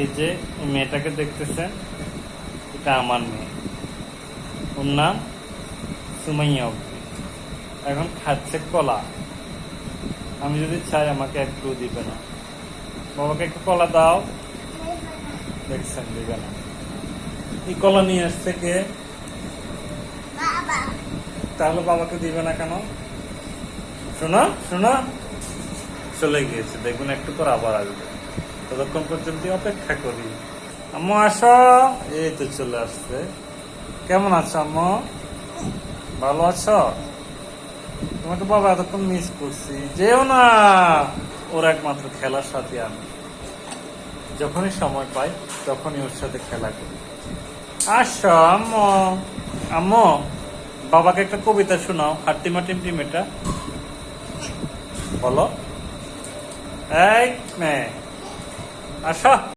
এই যে মেয়েটাকে দেখতেছেন এটা আমার মেয়ে। ওর নাম সুমাইয়া অব্দি এখন খাচ্ছে কলা। আমি যদি চাই আমাকে একটু দিবে না। বাবাকে একটু কলা দাও। দেখছেন দিবে না। এই কলা নিয়ে আসছে কে? তাহলে বাবাকে দিবে না কেন? শোনো শোনো। চলে গিয়েছে। দেখুন একটু পর আবার আসবে। ততক্ষণ পর্যন্ত অপেক্ষা করি। আম্মু, আসো। এই তো চলে আসছে। কেমন আছো, আম্মু? ভালো আছো? তোমাকে বাবা এতক্ষণ মিস করছি। যেও না। ওর একমাত্র খেলার সাথে আমি। যখনই সময় পাই, তখনই ওর সাথে খেলা করি। আসো, আম্মু। আম্মু, বাবাকে একটা কবিতা শোনাও। হাট্টিমা টিমটিম বলো। এই মেয়ে। 啊吃